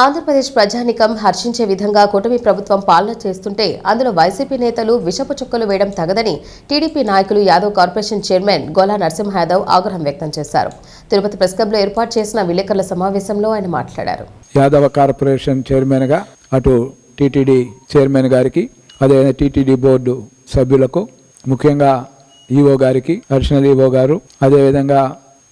ఆంధ్రప్రదేశ్ ప్రజానికం హర్షించే విధంగా కూటమి ప్రభుత్వం పాలన చేస్తుంటే అందులో వైసీపీ నేతలు విషపు చుక్కలు వేయడం తగదని టీడీపీ నాయకులు యాదవ్ కార్పొరేషన్ చైర్మన్ గోలా నరసింహ యాదవ్ ఆగ్రహం వ్యక్తం చేశారు. తిరుపతి ప్రెస్ క్లబ్లో ఏర్పాటు చేసిన విలేకరుల సమావేశంలో ఆయన మాట్లాడారు. యాదవ కార్పొరేషన్ చైర్మన్గా అటు టీటీడీ చైర్మన్ గారికి అదే టీటీడీ బోర్డు సభ్యులకు ముఖ్యంగా ఈఓ గారికి అడిషనల్ ఈఓ గారు అదేవిధంగా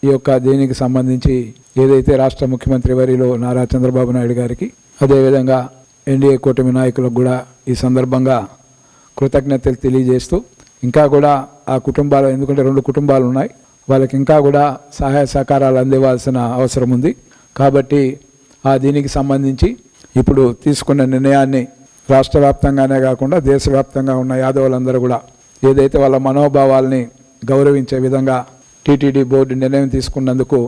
ఈ యొక్క దీనికి సంబంధించి ఏదైతే రాష్ట్ర ముఖ్యమంత్రి వరిలో నారా చంద్రబాబు నాయుడు గారికి అదేవిధంగా ఎన్డీఏ కూటమి నాయకులకు కూడా ఈ సందర్భంగా కృతజ్ఞతలు తెలియజేస్తూ ఇంకా కూడా ఆ కుటుంబాలు ఎందుకంటే రెండు కుటుంబాలు ఉన్నాయి వాళ్ళకి ఇంకా కూడా సహాయ సహకారాలు అందివ్వాల్సిన అవసరం ఉంది. కాబట్టి ఆ దీనికి సంబంధించి ఇప్పుడు తీసుకున్న నిర్ణయాన్ని రాష్ట్ర వ్యాప్తంగానే కాకుండా దేశవ్యాప్తంగా ఉన్న యాదవులందరూ కూడా ఏదైతే వాళ్ళ మనోభావాల్ని గౌరవించే విధంగా టీటీడీ బోర్డు నిర్ణయం తీసుకున్నందుకు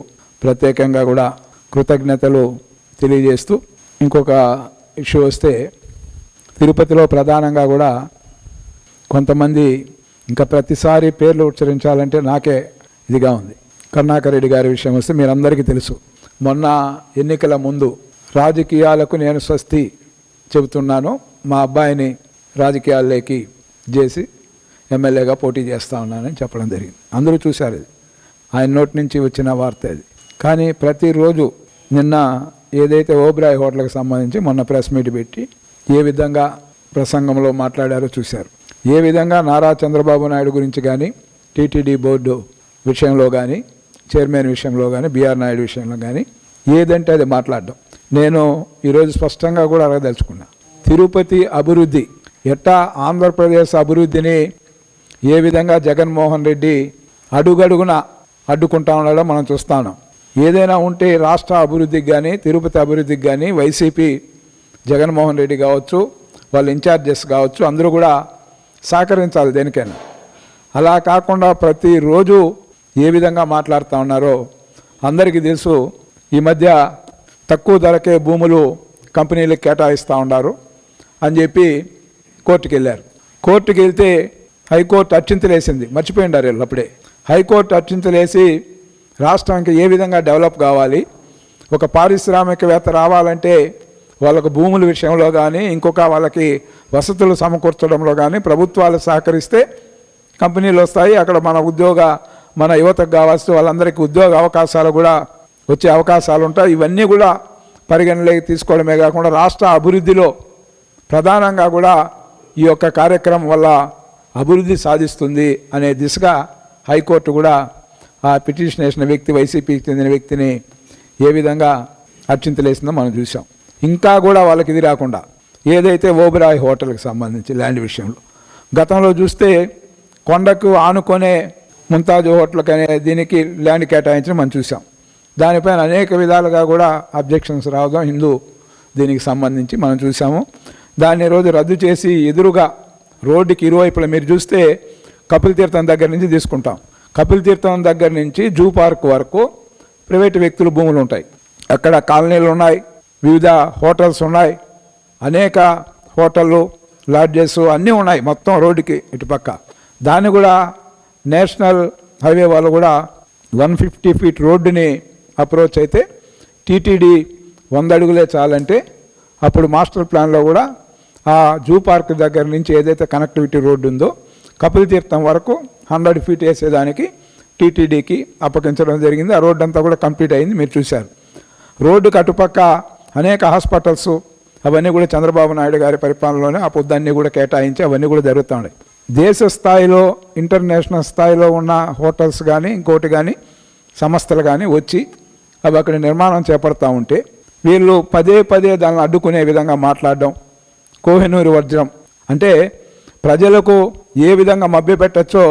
ప్రత్యేకంగా కూడా కృతజ్ఞతలు తెలియజేస్తూ ఇంకొక ఇష్యూ వస్తే తిరుపతిలో ప్రధానంగా కూడా కొంతమంది ఇంకా ప్రతిసారి పేర్లు ఉచ్చరించాలంటే నాకే ఇదిగా ఉంది. కరుణాకర్ రెడ్డి గారి విషయం వస్తే మీరందరికీ తెలుసు. మొన్న ఎన్నికల ముందు రాజకీయాలకు నేను స్వస్తి చెబుతున్నాను. మా అబ్బాయిని రాజకీయాల్లోకి చేసి ఎమ్మెల్యేగా పోటీ చేస్తా ఉన్నానని చెప్పడం జరిగింది. అందరూ చూశారు ఇది. ఆయన నోటి నుంచి వచ్చిన వార్త ఇది కానీ ప్రతిరోజు నిన్న ఏదైతే ఓబ్రాయ్ హోటల్కి సంబంధించి మొన్న ప్రెస్ మీట్ పెట్టి ఏ విధంగా ప్రసంగంలో మాట్లాడారో చూశారు. ఏ విధంగా నారా చంద్రబాబు నాయుడు గురించి కానీ టీటీడీ బోర్డు విషయంలో కానీ చైర్మన్ విషయంలో కానీ బీఆర్ నాయుడు విషయంలో కానీ ఏదంటే అది మాట్లాడడం. నేను ఈరోజు స్పష్టంగా కూడా అడగదలుచుకున్నా. తిరుపతి అభివృద్ధి ఎట్టా ఆంధ్రప్రదేశ్ అభివృద్ధిని ఏ విధంగా జగన్మోహన్ రెడ్డి అడుగడుగున అడ్డుకుంటా ఉండడం మనం చూస్తాను ఏదైనా ఉంటే రాష్ట్ర అభివృద్ధికి కానీ తిరుపతి అభివృద్ధికి కానీ వైసీపీ జగన్మోహన్ రెడ్డి కావచ్చు వాళ్ళ ఇన్ఛార్జెస్ కావచ్చు అందరూ కూడా సహకరించాలి దేనికైనా. అలా కాకుండా ప్రతిరోజు ఏ విధంగా మాట్లాడుతూ ఉన్నారో అందరికీ తెలుసు ఈ మధ్య తక్కువ ధరకే భూములు కంపెనీలకు కేటాయిస్తూ ఉన్నారు అని చెప్పి కోర్టుకు వెళ్ళారు కోర్టుకు వెళ్తే హైకోర్టు అర్చింతలేసింది మర్చిపోయిండారు వీళ్ళు అప్పుడే హైకోర్టు అర్చింతలేసి రాష్ట్రానికి ఏ విధంగా డెవలప్ కావాలి? ఒక పారిశ్రామికవేత్త రావాలంటే వాళ్ళకు భూముల విషయంలో కానీ ఇంకొక వాళ్ళకి వసతులు సమకూర్చడంలో కానీ ప్రభుత్వాలు సహకరిస్తే కంపెనీలు వస్తాయి. అక్కడ మన ఉద్యోగ మన యువతకు కావాల్సిన వాళ్ళందరికీ ఉద్యోగ అవకాశాలు కూడా వచ్చే అవకాశాలు ఉంటాయి. ఇవన్నీ కూడా పరిగణలోకి తీసుకోవడమే కాకుండా రాష్ట్ర అభివృద్ధిలో ప్రధానంగా కూడా ఈ యొక్క కార్యక్రమం వల్ల అభివృద్ధి సాధిస్తుంది అనే దిశగా హైకోర్టు కూడా ఆ పిటిషన్ వేసిన వ్యక్తి వైసీపీకి చెందిన వ్యక్తిని ఏ విధంగా అర్చింతలేసిందో మనం చూసాం ఇంకా కూడా వాళ్ళకి ఇది రాకుండా ఏదైతే ఓబరాయ్ హోటల్కి సంబంధించి ల్యాండ్ విషయంలో. గతంలో చూస్తే కొండకు ఆనుకొనే ముంతాజ్ హోటల్కి అనే దీనికి ల్యాండ్ కేటాయించడం మనం చూసాం దానిపైన అనేక విధాలుగా కూడా అబ్జెక్షన్స్ రావడం హిందూ దీనికి సంబంధించి మనం చూసాము దాన్ని రోజు రద్దు చేసి ఎదురుగా రోడ్డుకి ఇరువైపులా మీరు చూస్తే కపిల్ తీర్థం దగ్గర నుంచి తీసుకుంటాం. కపిల్ తీర్థం దగ్గర నుంచి జూ పార్క్ వరకు ప్రైవేటు వ్యక్తుల భూములు ఉంటాయి. అక్కడ కాలనీలు ఉన్నాయి వివిధ హోటల్స్ ఉన్నాయి అనేక హోటళ్ళు లాడ్జెస్ అన్నీ ఉన్నాయి మొత్తం రోడ్డుకి ఇటుపక్క. దాన్ని కూడా నేషనల్ హైవే వాళ్ళు కూడా వన్ ఫిఫ్టీ ఫీట్ రోడ్డుని అప్రోచ్ అయితే టీటీడీ వంద అడుగులే చాలంటే అప్పుడు మాస్టర్ ప్లాన్లో కూడా ఆ జూ పార్క్ దగ్గర నుంచి ఏదైతే కనెక్టివిటీ రోడ్డు ఉందో కపిల్ తీర్థం వరకు హండ్రెడ్ ఫీట్ వేసేదానికి టీటీడీకి అప్పగించడం జరిగింది. ఆ రోడ్డు అంతా కూడా కంప్లీట్ అయింది. మీరు చూశారు. రోడ్డుకి అటుపక్క అనేక హాస్పిటల్స్ అవన్నీ కూడా చంద్రబాబు నాయుడు గారి పరిపాలనలోనే ఆ పొద్దున్నీ కూడా కేటాయించి అవన్నీ కూడా జరుగుతున్నాయి. దేశ స్థాయిలో ఇంటర్నేషనల్ స్థాయిలో ఉన్న హోటల్స్ కానీ ఇంకోటి కానీ సంస్థలు కానీ వచ్చి అవి అక్కడ నిర్మాణం చేపడతా ఉంటే వీళ్ళు పదే పదే దాన్ని అడ్డుకునే విధంగా మాట్లాడడం కోహినూరు వజ్రం అంటే ప్రజలకు ఏ విధంగా మభ్యపెట్టచ్చో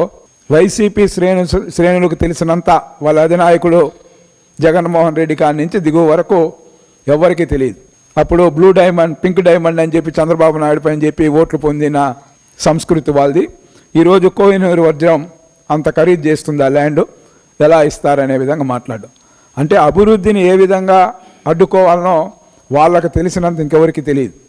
వైసీపీ శ్రేణు శ్రేణులకు తెలిసినంత వాళ్ళ అధినాయకుడు జగన్మోహన్ రెడ్డి కాడి నుంచి దిగువ వరకు ఎవరికీ తెలియదు. అప్పుడు బ్లూ డైమండ్ పింక్ డైమండ్ అని చెప్పి చంద్రబాబు నాయుడు పైన చెప్పి ఓట్లు పొందిన సంస్కృతి వాళ్ళది. ఈరోజు కోహినూరు వజ్రం అంత ఖరీదు చేస్తుంది ఆ ల్యాండ్? ఎలా ఇస్తారనే విధంగా మాట్లాడు. అంటే అభివృద్ధిని ఏ విధంగా అడ్డుకోవాలనో వాళ్ళకి తెలిసినంత ఇంకెవరికి తెలియదు.